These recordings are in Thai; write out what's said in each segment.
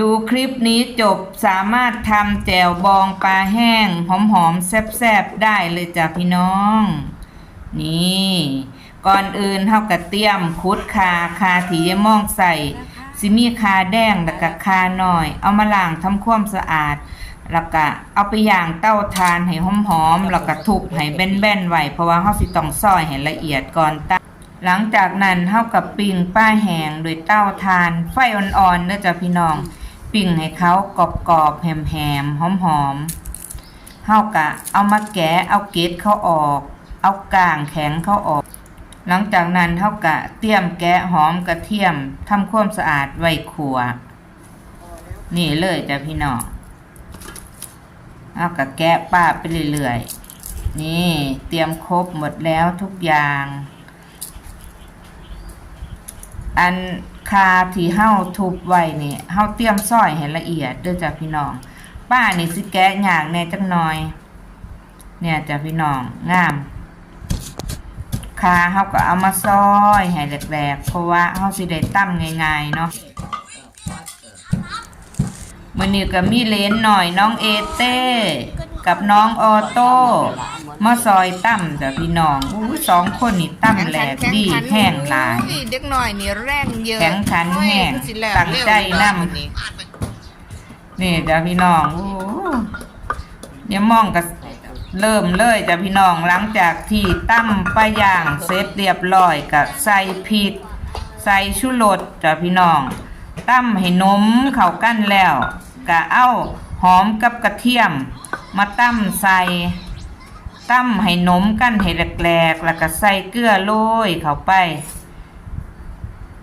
ดูคลิปนี้จบสามารถทำแจ่วบองปลาแห้ง หอมๆแซ่บๆ ได้เลยจ้ะพี่น้อง นี่ ก่อนอื่นเท่ากับเตรียมคุดคาคาถียมองใส่ซิมีคาแดงแล้วก็คาหน่อย เอามาล้างทำความสะอาด แล้วก็เอาไปย่างเต้าทานให้หอมๆแล้วก็ทุบให้แบนๆไว้เพราะว่าเฮาสิต้องซอยให้ละเอียดก่อนตั้งหลังจากนั้นเฮากับปิ้งป้าแห้งโดยเต้าทาน ไฟอ่อนๆเด้อจ้ะพี่น้อง ปิ้งให้เขากรอบๆแหมๆหอมๆเฮากะ เอามาแกะเอาเกล็ดเขาออก เอาก่างแข็งเขาออก หลังจากนั้นเฮากะเตรียมแกะหอมกระเทียมทำความสะอาดไว้ขัว นี่เลยจ้ะพี่น้องเอากะแกะป้าไปเรื่อยๆนี่เตรียมครบหมดแล้วทุกอย่าง อันคาที่เฮาทุบไว้นี่เฮาเตรียมซอยให้ละเอียดเด้อจ้ะพี่น้อง ป้านี่สิแกะยากแน่จักหน่อย เนี่ยจ้ะพี่น้องงามคาเฮาก็เอามาซอยให้แหลกๆเพราะว่าเฮาสิได้ตั้มง่ายๆเนาะมื้อนี้ก็มีเลนหน่อยน้องเอเต้ กับน้องออโต้มาซอยตั้มจ้ะพี่น้องอู้สองคนนี่ตั้มแหลกดีแห้งหลายอุ้เด็กหน่อยนี่แรงเยอะแข็งขันแห้งโอ้ยสิแล้วตั้งใจนำเร็วอยู่แล้วนี่จ้ะพี่น้องโอ้เดี๋ยวมองก็เริ่มเลยจ้ะพี่น้องหลังจากที่ตั้มปลาย่างเสร็จเรียบร้อยก็ใส่พริกใส่ชูรสจ้ะพี่น้องตั้มให้นมเข้ากันแล้วก็เอาหอมกับกระเทียม มาตั้มใส่ตั้มให้นมกันให้แหลกๆแล้วก็ใส่เกลือโรยเข้าไป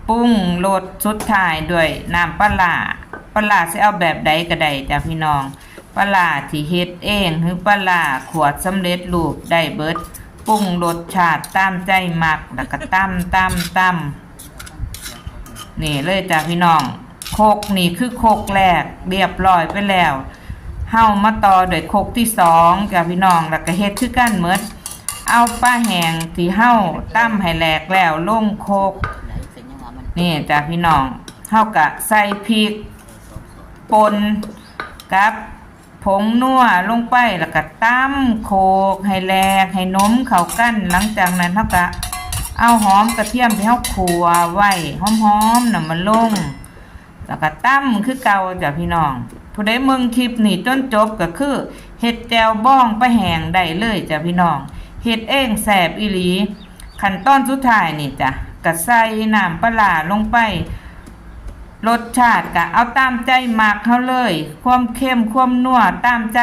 ปรุงรสสุดท้ายด้วยน้ำปลาร้าปลาร้าสิเอาแบบใดก็ได้จ้ะพี่น้องปลาร้าที่เฮ็ดเองหรือปลาร้าขวดสำเร็จรูปได้เบิดปรุงรสชาติตามใจมักแล้วก็ตั้มตั้มตั้มนี่เลยจ้ะพี่น้องโคกนี่คือโคกแรกเรียบร้อยไปแล้ว เฮามาต่อด้วยโคกที่สองจ้ะพี่น้องแล้วก็เฮ็ดคือกันเหมือนเอาปลาแห้งที่เฮาตั้มให้แหลกแล้วลงโคกนี่จ้ะพี่น้องเท่ากับใส่พริกป่นกับผงนัวลงไปแล้วก็ตั้มโคกให้แหลกให้นมเข้ากันหลังจากนั้นเท่ากับเอาหอมกระเทียมที่เฮาขัวไว้หอมๆน่ะมันลงแล้วก็ตั้มคือเก่าจ้ะพี่น้อง ผู้ใดเมืองคลิปนี่จนจบก็คือเห็ดแจวบ้องไปแหงได้เลยจ้ะพี่น้องเห็ดเองแสบอีหลีขั้นตอนสุดท้ายนี่จ้ะกะใส่น้ำปลาร้าลงไปรสชาติกะเอาตามใจมักเขาเลย ความเข้มความนัวตามใจ